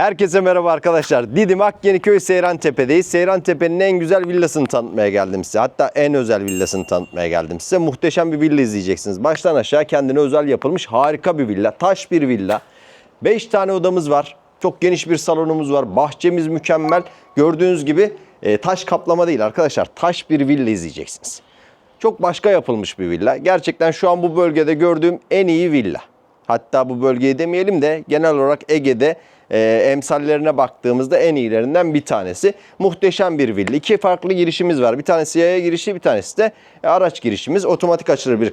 Herkese merhaba arkadaşlar. Didim Akyeniköy Seyrantepe'deyiz. Seyrantepe'nin en güzel villasını tanıtmaya geldim size. Hatta en özel villasını tanıtmaya geldim size. Muhteşem bir villa izleyeceksiniz. Baştan aşağı kendine özel yapılmış harika bir villa. Taş bir villa. 5 tane odamız var. Çok geniş bir salonumuz var. Bahçemiz mükemmel. Gördüğünüz gibi e, taş kaplama değil arkadaşlar. Taş bir villa izleyeceksiniz. Çok başka yapılmış bir villa. Gerçekten şu an bu bölgede gördüğüm en iyi villa. Hatta bu bölgeyi demeyelim de genel olarak Ege'de e, emsallerine baktığımızda en iyilerinden bir tanesi. Muhteşem bir villa. İki farklı girişimiz var. Bir tanesi yaya girişi, bir tanesi de e, araç girişimiz. Otomatik açılır bir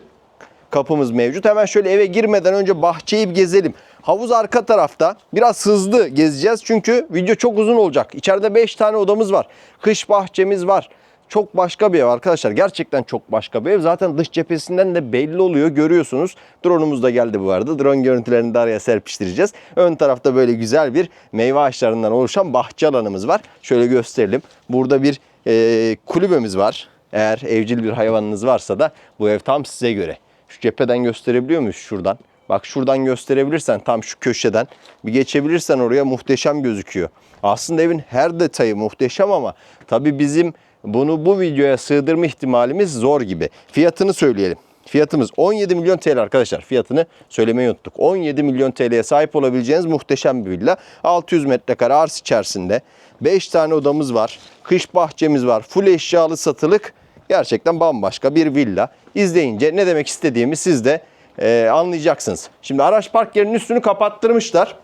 kapımız mevcut. Hemen şöyle eve girmeden önce bahçeyi bir gezelim. Havuz arka tarafta. Biraz hızlı gezeceğiz çünkü video çok uzun olacak. İçeride 5 tane odamız var. Kış bahçemiz var. Çok başka bir ev arkadaşlar. Gerçekten çok başka bir ev. Zaten dış cephesinden de belli oluyor. Görüyorsunuz. Drone'umuz da geldi bu arada. Drone görüntülerini de araya serpiştireceğiz. Ön tarafta böyle güzel bir meyve ağaçlarından oluşan bahçe alanımız var. Şöyle gösterelim. Burada bir e, kulübemiz var. Eğer evcil bir hayvanınız varsa da bu ev tam size göre. Şu cepheden gösterebiliyor muyuz şuradan? Bak şuradan gösterebilirsen tam şu köşeden bir geçebilirsen oraya muhteşem gözüküyor. Aslında evin her detayı muhteşem ama tabii bizim bunu bu videoya sığdırma ihtimalimiz zor gibi. Fiyatını söyleyelim. Fiyatımız 17 milyon TL arkadaşlar. Fiyatını söylemeyi unuttuk. 17 milyon TL'ye sahip olabileceğiniz muhteşem bir villa. 600 metrekare arsa içerisinde. 5 tane odamız var. Kış bahçemiz var. Full eşyalı satılık. Gerçekten bambaşka bir villa. İzleyince ne demek istediğimi siz de e, anlayacaksınız. Şimdi araç park yerinin üstünü kapattırmışlar.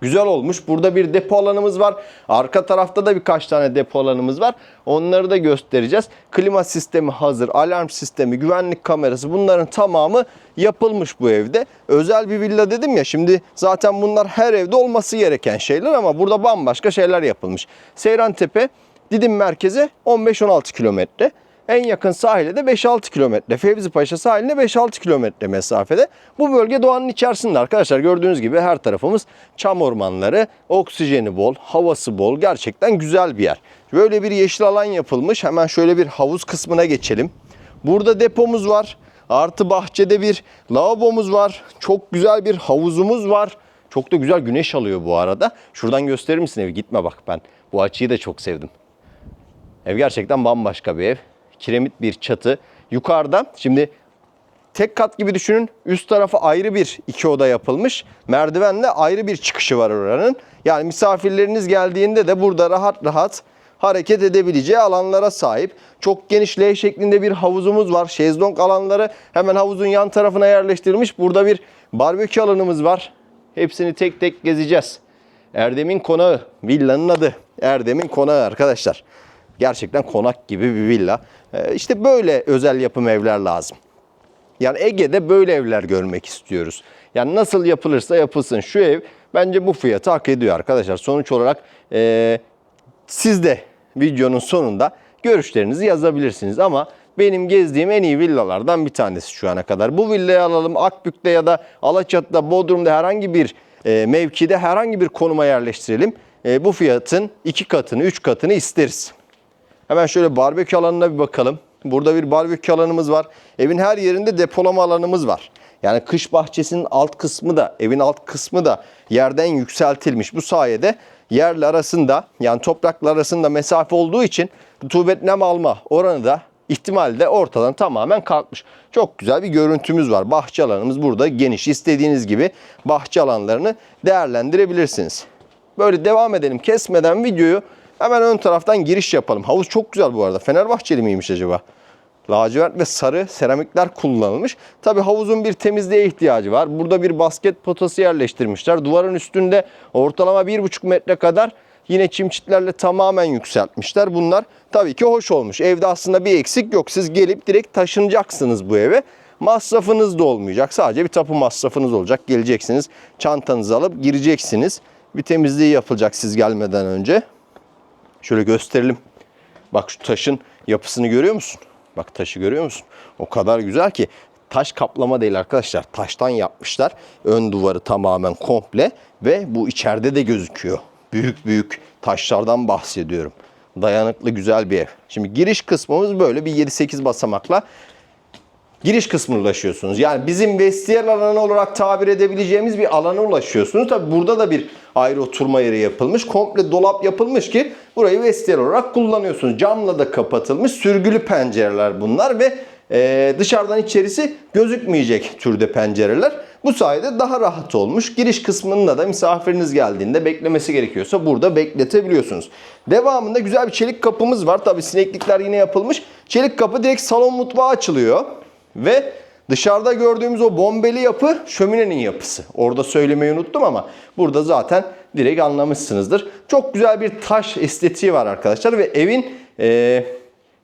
Güzel olmuş. Burada bir depo alanımız var. Arka tarafta da birkaç tane depo alanımız var. Onları da göstereceğiz. Klima sistemi hazır. Alarm sistemi, güvenlik kamerası bunların tamamı yapılmış bu evde. Özel bir villa dedim ya. Şimdi zaten bunlar her evde olması gereken şeyler ama burada bambaşka şeyler yapılmış. Seyrantepe Didim merkeze 15-16 kilometre. En yakın sahile de 5-6 kilometre. Fevzi Paşa sahiline 5-6 kilometre mesafede. Bu bölge doğanın içerisinde arkadaşlar. Gördüğünüz gibi her tarafımız çam ormanları, oksijeni bol, havası bol. Gerçekten güzel bir yer. Böyle bir yeşil alan yapılmış. Hemen şöyle bir havuz kısmına geçelim. Burada depomuz var. Artı bahçede bir lavabomuz var. Çok güzel bir havuzumuz var. Çok da güzel güneş alıyor bu arada. Şuradan gösterir misin evi? Gitme bak ben. Bu açıyı da çok sevdim. Ev gerçekten bambaşka bir ev. Kiremit bir çatı. Yukarıda şimdi tek kat gibi düşünün. Üst tarafı ayrı bir iki oda yapılmış. Merdivenle ayrı bir çıkışı var oranın. Yani misafirleriniz geldiğinde de burada rahat rahat hareket edebileceği alanlara sahip. Çok geniş L şeklinde bir havuzumuz var. Şezlong alanları hemen havuzun yan tarafına yerleştirilmiş. Burada bir barbekü alanımız var. Hepsini tek tek gezeceğiz. Erdem'in konağı. Villanın adı. Erdem'in konağı arkadaşlar. Gerçekten konak gibi bir villa. Ee, İşte böyle özel yapım evler lazım. Yani Ege'de böyle evler görmek istiyoruz. Yani nasıl yapılırsa yapılsın şu ev bence bu fiyatı hak ediyor arkadaşlar. Sonuç olarak e, siz de videonun sonunda görüşlerinizi yazabilirsiniz ama benim gezdiğim en iyi villalardan bir tanesi şu ana kadar. Bu villayı alalım Akbük'te ya da Alaçatı'da, Bodrum'da herhangi bir e, mevkide herhangi bir konuma yerleştirelim. E, bu fiyatın iki katını, üç katını isteriz. Hemen şöyle barbekü alanına bir bakalım. Burada bir barbekü alanımız var. Evin her yerinde depolama alanımız var. Yani kış bahçesinin alt kısmı da, evin alt kısmı da yerden yükseltilmiş. Bu sayede yerle arasında yani toprakla arasında mesafe olduğu için rutubet nem alma oranı da ihtimali de ortadan tamamen kalkmış. Çok güzel bir görüntümüz var. Bahçe alanımız burada geniş. İstediğiniz gibi bahçe alanlarını değerlendirebilirsiniz. Böyle devam edelim kesmeden videoyu hemen ön taraftan giriş yapalım. Havuz çok güzel bu arada. Fenerbahçeli miymiş acaba? Lacivert ve sarı seramikler kullanılmış. Tabi havuzun bir temizliğe ihtiyacı var. Burada bir basket potası yerleştirmişler. Duvarın üstünde ortalama 1,5 metre kadar yine çim çitlerle tamamen yükseltmişler. Bunlar tabii ki hoş olmuş. Evde aslında bir eksik yok. Siz gelip direkt taşınacaksınız bu eve. Masrafınız da olmayacak. Sadece bir tapu masrafınız olacak. Geleceksiniz, çantanızı alıp gireceksiniz. Bir temizliği yapılacak siz gelmeden önce. Şöyle gösterelim. Bak şu taşın yapısını görüyor musun? Bak taşı görüyor musun? O kadar güzel ki taş kaplama değil arkadaşlar. Taştan yapmışlar. Ön duvarı tamamen komple ve bu içeride de gözüküyor. Büyük büyük taşlardan bahsediyorum. Dayanıklı güzel bir ev. Şimdi giriş kısmımız böyle bir 7-8 basamakla giriş kısmına ulaşıyorsunuz. Yani bizim vestiyer alanı olarak tabir edebileceğimiz bir alana ulaşıyorsunuz. Tabi burada da bir ayrı oturma yeri yapılmış. Komple dolap yapılmış ki burayı vestiyer olarak kullanıyorsunuz. Camla da kapatılmış sürgülü pencereler bunlar ve e, dışarıdan içerisi gözükmeyecek türde pencereler. Bu sayede daha rahat olmuş. Giriş kısmında da misafiriniz geldiğinde beklemesi gerekiyorsa burada bekletebiliyorsunuz. Devamında güzel bir çelik kapımız var. Tabi sineklikler yine yapılmış. Çelik kapı direkt salon mutfağı açılıyor. Ve dışarıda gördüğümüz o bombeli yapı şöminenin yapısı. Orada söylemeyi unuttum ama burada zaten direkt anlamışsınızdır. Çok güzel bir taş estetiği var arkadaşlar ve evin eee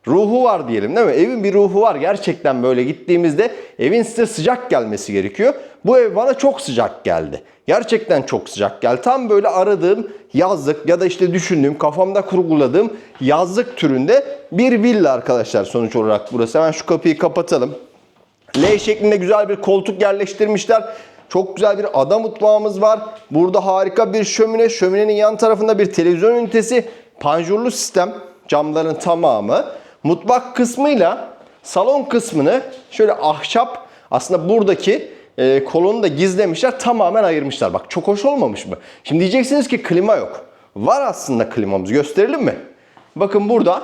ruhu var diyelim değil mi? Evin bir ruhu var. Gerçekten böyle gittiğimizde evin size sıcak gelmesi gerekiyor. Bu ev bana çok sıcak geldi. Gerçekten çok sıcak geldi. Tam böyle aradığım yazlık ya da işte düşündüğüm, kafamda kurguladığım yazlık türünde bir villa arkadaşlar sonuç olarak burası. Hemen şu kapıyı kapatalım. L şeklinde güzel bir koltuk yerleştirmişler. Çok güzel bir ada mutfağımız var. Burada harika bir şömine. Şöminenin yan tarafında bir televizyon ünitesi. Panjurlu sistem. Camların tamamı. Mutfak kısmıyla salon kısmını şöyle ahşap aslında buradaki e, kolonu da gizlemişler. Tamamen ayırmışlar. Bak çok hoş olmamış mı? Şimdi diyeceksiniz ki klima yok. Var aslında klimamız. Gösterelim mi? Bakın burada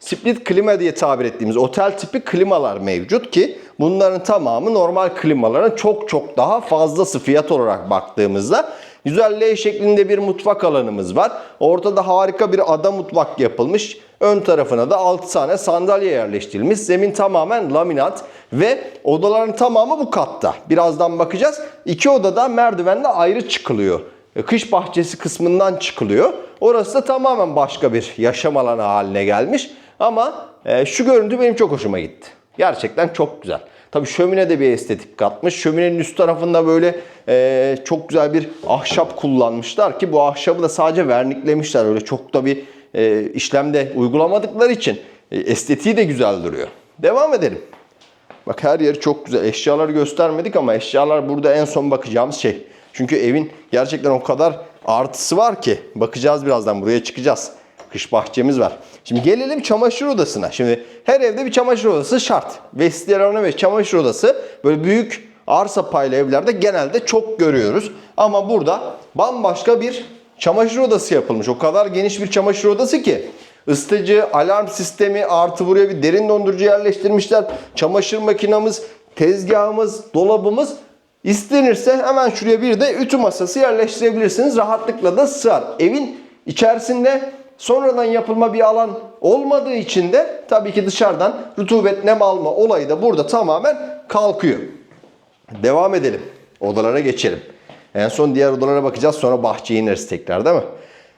split klima diye tabir ettiğimiz otel tipi klimalar mevcut ki bunların tamamı normal klimaların çok çok daha fazlası fiyat olarak baktığımızda. Güzel L şeklinde bir mutfak alanımız var. Ortada harika bir ada mutfak yapılmış. Ön tarafına da 6 tane sandalye yerleştirilmiş. Zemin tamamen laminat ve odaların tamamı bu katta. Birazdan bakacağız. İki odada merdivenle ayrı çıkılıyor. Kış bahçesi kısmından çıkılıyor. Orası da tamamen başka bir yaşam alanı haline gelmiş. Ama e, şu görüntü benim çok hoşuma gitti. Gerçekten çok güzel. Tabii şömine de bir estetik katmış. Şöminenin üst tarafında böyle e, çok güzel bir ahşap kullanmışlar ki bu ahşabı da sadece verniklemişler. Öyle çok da bir e, işlemde uygulamadıkları için e, estetiği de güzel duruyor. Devam edelim. Bak her yeri çok güzel. Eşyaları göstermedik ama eşyalar burada en son bakacağımız şey. Çünkü evin gerçekten o kadar artısı var ki. Bakacağız birazdan buraya çıkacağız. Kış bahçemiz var. Şimdi gelelim çamaşır odasına. Şimdi her evde bir çamaşır odası şart. Vestiyer ve çamaşır odası böyle büyük arsa paylı evlerde genelde çok görüyoruz. Ama burada bambaşka bir çamaşır odası yapılmış. O kadar geniş bir çamaşır odası ki. Isıtıcı, alarm sistemi artı buraya bir derin dondurucu yerleştirmişler. Çamaşır makinamız, tezgahımız, dolabımız istenirse hemen şuraya bir de ütü masası yerleştirebilirsiniz. Rahatlıkla da sığar. Evin içerisinde sonradan yapılma bir alan olmadığı için de tabii ki dışarıdan rutubet nem alma olayı da burada tamamen kalkıyor. Devam edelim. Odalara geçelim. En son diğer odalara bakacağız sonra bahçeye ineriz tekrar değil mi?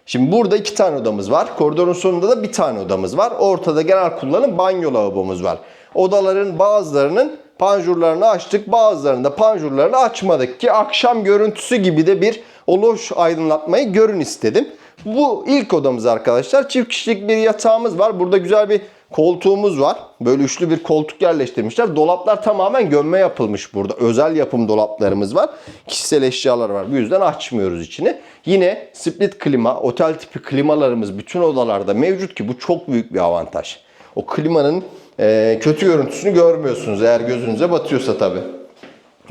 Şimdi burada iki tane odamız var. Koridorun sonunda da bir tane odamız var. Ortada genel kullanım banyo lavabomuz var. Odaların bazılarının panjurlarını açtık. Bazılarında panjurlarını açmadık ki akşam görüntüsü gibi de bir oloş aydınlatmayı görün istedim. Bu ilk odamız arkadaşlar. Çift kişilik bir yatağımız var. Burada güzel bir koltuğumuz var. Böyle üçlü bir koltuk yerleştirmişler. Dolaplar tamamen gömme yapılmış burada. Özel yapım dolaplarımız var. Kişisel eşyalar var. Bu yüzden açmıyoruz içini. Yine split klima, otel tipi klimalarımız bütün odalarda mevcut ki bu çok büyük bir avantaj. O klimanın e, kötü görüntüsünü görmüyorsunuz eğer gözünüze batıyorsa tabii.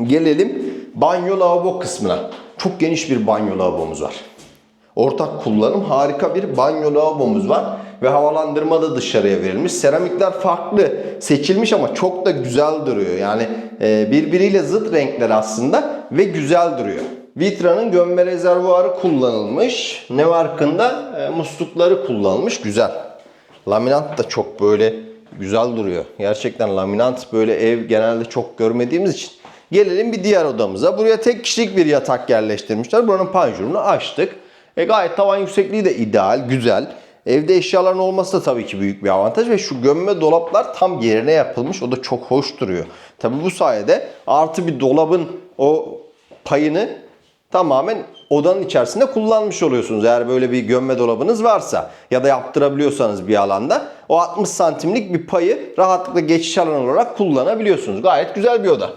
Gelelim banyo lavabo kısmına. Çok geniş bir banyo lavabomuz var. Ortak kullanım harika bir banyo lavabomuz var ve havalandırma da dışarıya verilmiş. Seramikler farklı seçilmiş ama çok da güzel duruyor. Yani e, birbiriyle zıt renkler aslında ve güzel duruyor. Vitra'nın gömme rezervuarı kullanılmış. Ne markında? E, muslukları kullanılmış. Güzel. Laminat da çok böyle güzel duruyor. Gerçekten laminat böyle ev genelde çok görmediğimiz için. Gelelim bir diğer odamıza. Buraya tek kişilik bir yatak yerleştirmişler. Buranın panjurunu açtık. E gayet tavan yüksekliği de ideal, güzel. Evde eşyaların olması da tabii ki büyük bir avantaj ve şu gömme dolaplar tam yerine yapılmış. O da çok hoş duruyor. Tabii bu sayede artı bir dolabın o payını tamamen odanın içerisinde kullanmış oluyorsunuz. Eğer böyle bir gömme dolabınız varsa ya da yaptırabiliyorsanız bir alanda o 60 santimlik bir payı rahatlıkla geçiş alanı olarak kullanabiliyorsunuz. Gayet güzel bir oda.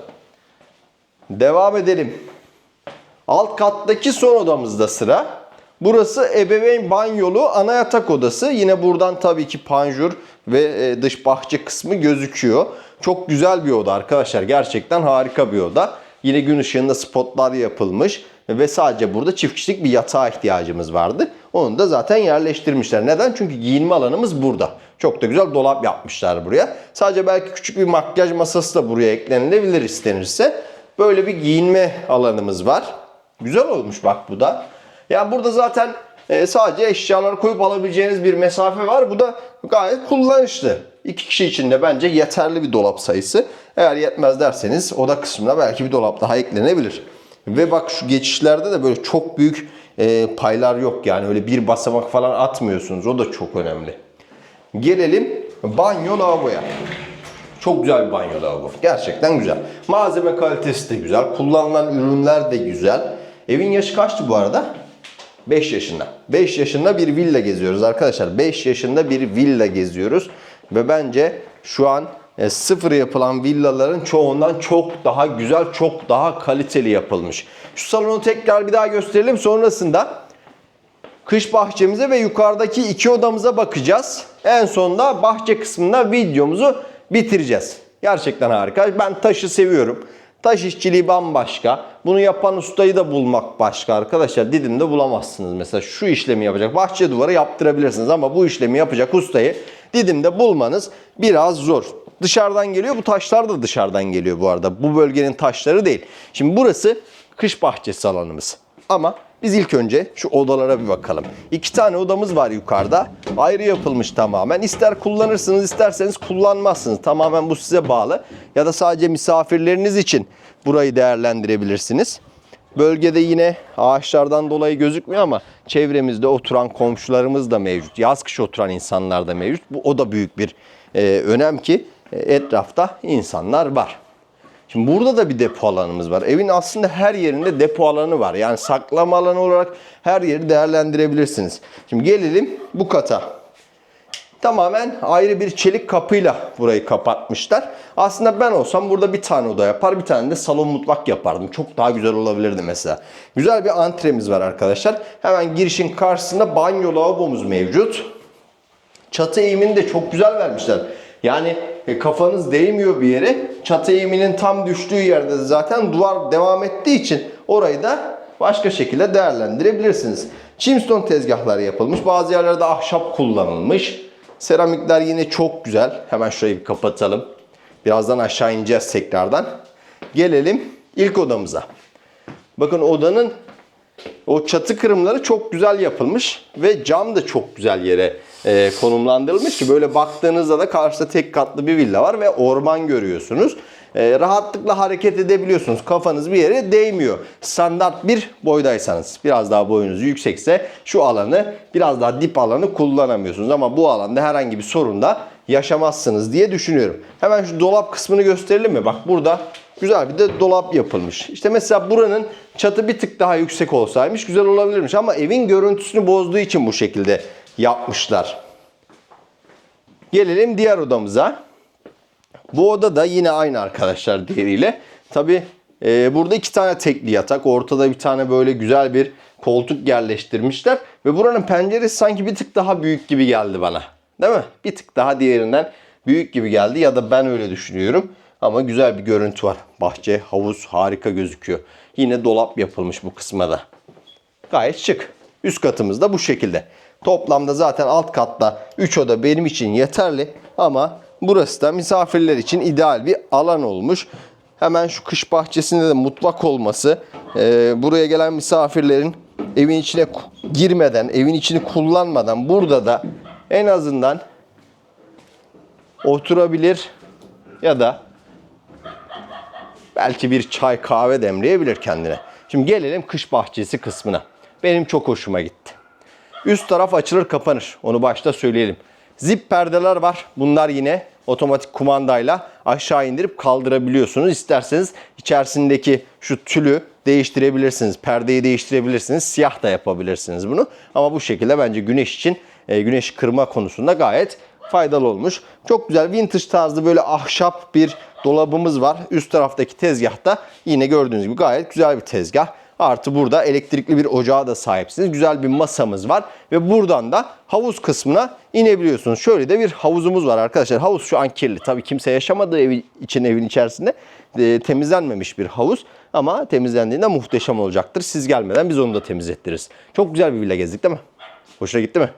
Devam edelim. Alt kattaki son odamızda sıra. Burası ebeveyn banyolu ana yatak odası. Yine buradan tabii ki panjur ve e, dış bahçe kısmı gözüküyor. Çok güzel bir oda arkadaşlar. Gerçekten harika bir oda. Yine gün ışığında spotlar yapılmış ve sadece burada çift kişilik bir yatağa ihtiyacımız vardı. Onu da zaten yerleştirmişler. Neden? Çünkü giyinme alanımız burada. Çok da güzel dolap yapmışlar buraya. Sadece belki küçük bir makyaj masası da buraya eklenilebilir istenirse. Böyle bir giyinme alanımız var. Güzel olmuş bak bu da. Ya burada zaten e, sadece eşyaları koyup alabileceğiniz bir mesafe var. Bu da gayet kullanışlı. İki kişi için de bence yeterli bir dolap sayısı. Eğer yetmez derseniz oda kısmına belki bir dolap daha eklenebilir. Ve bak şu geçişlerde de böyle çok büyük e, paylar yok. Yani öyle bir basamak falan atmıyorsunuz. O da çok önemli. Gelelim banyo lavaboya. Çok güzel bir banyo lavabo. Gerçekten güzel. Malzeme kalitesi de güzel. Kullanılan ürünler de güzel. Evin yaşı kaçtı bu arada? 5 yaşında. 5 yaşında bir villa geziyoruz arkadaşlar. 5 yaşında bir villa geziyoruz. Ve bence şu an e, sıfır yapılan villaların çoğundan çok daha güzel, çok daha kaliteli yapılmış. Şu salonu tekrar bir daha gösterelim. Sonrasında kış bahçemize ve yukarıdaki iki odamıza bakacağız. En sonunda bahçe kısmında videomuzu bitireceğiz. Gerçekten harika. Ben taşı seviyorum. Taş işçiliği bambaşka. Bunu yapan ustayı da bulmak başka arkadaşlar. Didim'de bulamazsınız. Mesela şu işlemi yapacak bahçe duvarı yaptırabilirsiniz ama bu işlemi yapacak ustayı Didim'de bulmanız biraz zor. Dışarıdan geliyor. Bu taşlar da dışarıdan geliyor bu arada. Bu bölgenin taşları değil. Şimdi burası kış bahçesi alanımız. Ama biz ilk önce şu odalara bir bakalım. İki tane odamız var yukarıda. Ayrı yapılmış tamamen. İster kullanırsınız isterseniz kullanmazsınız. Tamamen bu size bağlı. Ya da sadece misafirleriniz için burayı değerlendirebilirsiniz. Bölgede yine ağaçlardan dolayı gözükmüyor ama çevremizde oturan komşularımız da mevcut. Yaz kış oturan insanlar da mevcut. Bu o da büyük bir e, önem ki e, etrafta insanlar var. Şimdi burada da bir depo alanımız var. Evin aslında her yerinde depo alanı var. Yani saklama alanı olarak her yeri değerlendirebilirsiniz. Şimdi gelelim bu kata. Tamamen ayrı bir çelik kapıyla burayı kapatmışlar. Aslında ben olsam burada bir tane oda yapar, bir tane de salon mutfak yapardım. Çok daha güzel olabilirdi mesela. Güzel bir antremiz var arkadaşlar. Hemen girişin karşısında banyo lavabomuz mevcut. Çatı eğimini de çok güzel vermişler. Yani e, kafanız değmiyor bir yere. Çatı eğiminin tam düştüğü yerde de zaten duvar devam ettiği için orayı da başka şekilde değerlendirebilirsiniz. Chimstone tezgahları yapılmış. Bazı yerlerde ahşap kullanılmış. Seramikler yine çok güzel. Hemen şurayı bir kapatalım. Birazdan aşağı ineceğiz tekrardan. Gelelim ilk odamıza. Bakın odanın o çatı kırımları çok güzel yapılmış ve cam da çok güzel yere e, konumlandırılmış ki böyle baktığınızda da karşıda tek katlı bir villa var ve orman görüyorsunuz. E, rahatlıkla hareket edebiliyorsunuz. Kafanız bir yere değmiyor. Standart bir boydaysanız biraz daha boyunuz yüksekse şu alanı biraz daha dip alanı kullanamıyorsunuz ama bu alanda herhangi bir sorun da yaşamazsınız diye düşünüyorum. Hemen şu dolap kısmını gösterelim mi? Bak burada güzel bir de dolap yapılmış. İşte mesela buranın çatı bir tık daha yüksek olsaymış güzel olabilirmiş ama evin görüntüsünü bozduğu için bu şekilde yapmışlar. Gelelim diğer odamıza. Bu oda da yine aynı arkadaşlar diğeriyle. Tabi e, burada iki tane tekli yatak. Ortada bir tane böyle güzel bir koltuk yerleştirmişler. Ve buranın penceresi sanki bir tık daha büyük gibi geldi bana. Değil mi? Bir tık daha diğerinden büyük gibi geldi ya da ben öyle düşünüyorum. Ama güzel bir görüntü var. Bahçe, havuz harika gözüküyor. Yine dolap yapılmış bu kısma da. Gayet şık. Üst katımız da bu şekilde. Toplamda zaten alt katta 3 oda benim için yeterli ama burası da misafirler için ideal bir alan olmuş. Hemen şu kış bahçesinde de mutfak olması e, buraya gelen misafirlerin evin içine girmeden, evin içini kullanmadan burada da en azından oturabilir ya da belki bir çay kahve demleyebilir kendine. Şimdi gelelim kış bahçesi kısmına. Benim çok hoşuma gitti. Üst taraf açılır kapanır. Onu başta söyleyelim. Zip perdeler var. Bunlar yine otomatik kumandayla aşağı indirip kaldırabiliyorsunuz. İsterseniz içerisindeki şu tülü değiştirebilirsiniz. Perdeyi değiştirebilirsiniz. Siyah da yapabilirsiniz bunu. Ama bu şekilde bence güneş için e, güneş kırma konusunda gayet faydalı olmuş. Çok güzel vintage tarzı böyle ahşap bir dolabımız var. Üst taraftaki tezgahta yine gördüğünüz gibi gayet güzel bir tezgah. Artı burada elektrikli bir ocağa da sahipsiniz. Güzel bir masamız var ve buradan da havuz kısmına inebiliyorsunuz. Şöyle de bir havuzumuz var arkadaşlar. Havuz şu an kirli. Tabii kimse yaşamadığı evi için evin içerisinde e, temizlenmemiş bir havuz. Ama temizlendiğinde muhteşem olacaktır. Siz gelmeden biz onu da temizlettiririz. Çok güzel bir villa gezdik değil mi? Hoşuna gitti mi?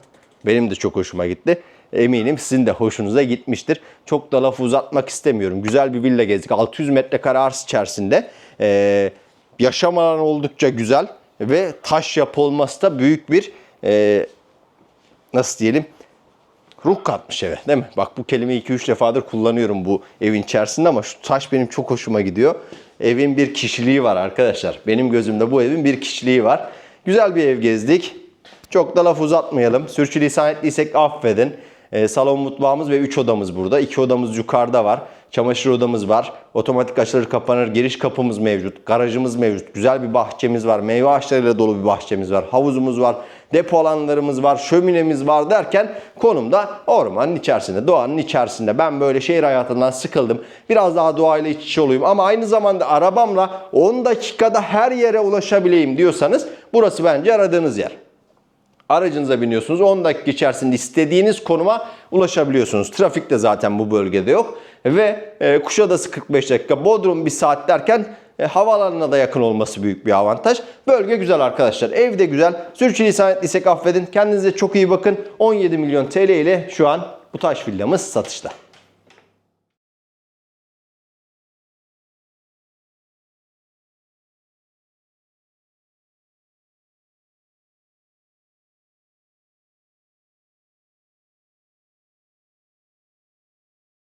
Benim de çok hoşuma gitti. Eminim sizin de hoşunuza gitmiştir. Çok da lafı uzatmak istemiyorum. Güzel bir villa gezdik. 600 metrekare arz içerisinde. Ee, yaşam alanı oldukça güzel ve taş yapı olması da büyük bir e, nasıl diyelim ruh katmış eve değil mi? Bak bu kelimeyi 2-3 defadır kullanıyorum bu evin içerisinde ama şu taş benim çok hoşuma gidiyor. Evin bir kişiliği var arkadaşlar. Benim gözümde bu evin bir kişiliği var. Güzel bir ev gezdik. Çok da laf uzatmayalım. Sürçülisan ettiysek affedin. Ee, salon mutfağımız ve 3 odamız burada. 2 odamız yukarıda var. Çamaşır odamız var. Otomatik açılır kapanır. Giriş kapımız mevcut. Garajımız mevcut. Güzel bir bahçemiz var. Meyve ağaçlarıyla dolu bir bahçemiz var. Havuzumuz var. Depo alanlarımız var. Şöminemiz var derken konumda ormanın içerisinde, doğanın içerisinde. Ben böyle şehir hayatından sıkıldım. Biraz daha doğayla iç içe olayım ama aynı zamanda arabamla 10 dakikada her yere ulaşabileyim diyorsanız burası bence aradığınız yer. Aracınıza biniyorsunuz. 10 dakika içerisinde istediğiniz konuma ulaşabiliyorsunuz. Trafik de zaten bu bölgede yok. Ve e, Kuşadası 45 dakika, Bodrum 1 saat derken e, havaalanına da yakın olması büyük bir avantaj. Bölge güzel arkadaşlar. Ev de güzel. Sürçülisan ettiysek affedin. Kendinize çok iyi bakın. 17 milyon TL ile şu an bu taş villamız satışta.